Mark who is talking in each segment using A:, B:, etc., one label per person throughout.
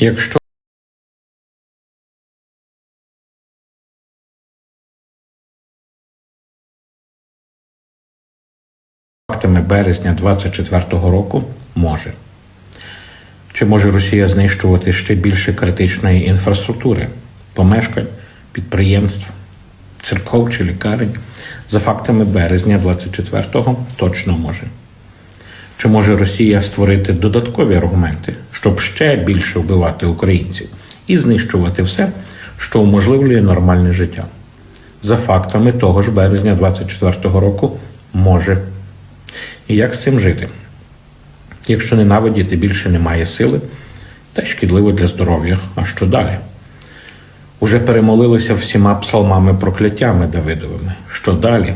A: Якщо фактами березня 24-го року може. Чи може Росія знищувати ще більше критичної інфраструктури, помешкань, підприємств, церков чи лікарень? За фактами березня 24-го точно може. Чи може Росія створити додаткові аргументи, щоб ще більше вбивати українців і знищувати все, що уможливлює нормальне життя? За фактами того ж березня 24-го року може. І як з цим жити? Якщо ненавидіти більше немає сили, та шкідливо для здоров'я, а що далі? Уже перемолилися всіма псалмами прокляттями Давидовими. Що далі?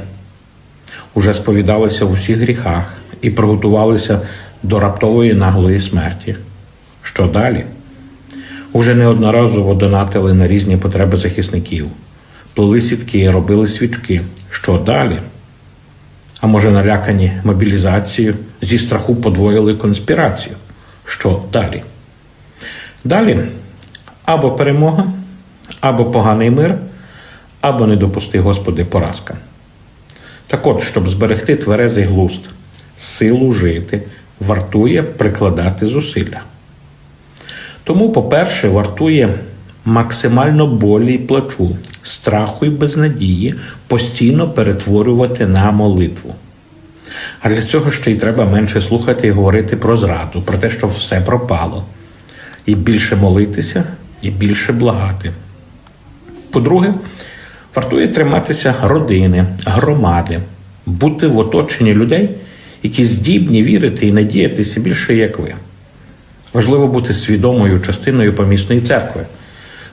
A: Уже сповідалися в усіх гріхах і приготувалися до раптової наглої смерті. Що далі? Уже неодноразово донатили на різні потреби захисників, плели сітки, робили свічки. Що далі? А може, налякані мобілізацією, зі страху подвоїли конспірацію. Що далі? Далі або перемога, або поганий мир, або не допусти, Господи, поразка. Так от, щоб зберегти тверезий глузд, силу жити, вартує прикладати зусилля. Тому, по-перше, вартує максимально болі й плачу, страху й безнадії постійно перетворювати на молитву. А для цього ще й треба менше слухати і говорити про зраду, про те, що все пропало, і більше молитися, і більше благати. По-друге, вартує триматися родини, громади, бути в оточенні людей, які здібні вірити і надіятися більше, як ви. Важливо бути свідомою частиною помісної церкви,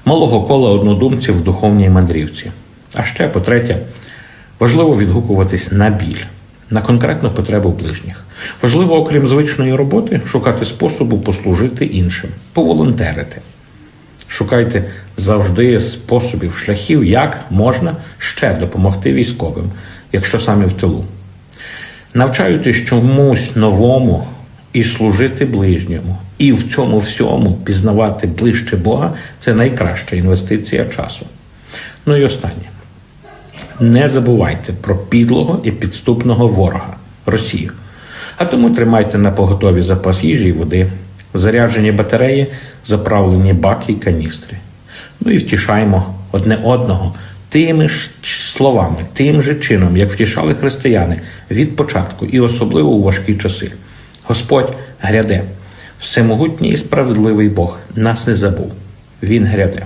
A: малого кола однодумців в духовній мандрівці. А ще, по-третє, важливо відгукуватись на біль, на конкретну потребу ближніх. Важливо, окрім звичної роботи, шукати способу послужити іншим, поволонтерити. Шукайте завжди способів, шляхів, як можна ще допомогти військовим, якщо самі в тилу. Навчаючись чомусь новому і служити ближньому, і в цьому всьому пізнавати ближче Бога це найкраща інвестиція часу. Ну і останнє. Не забувайте про підлого і підступного ворога Росію. А тому тримайте на поготові запас їжі і води, заряджені батареї, заправлені баки і каністри. Ну і втішаємо одне одного тими ж словами, тим же чином, як втішали християни від початку і особливо у важкі часи. Господь гряде, всемогутній і справедливий Бог нас не забув. Він гряде.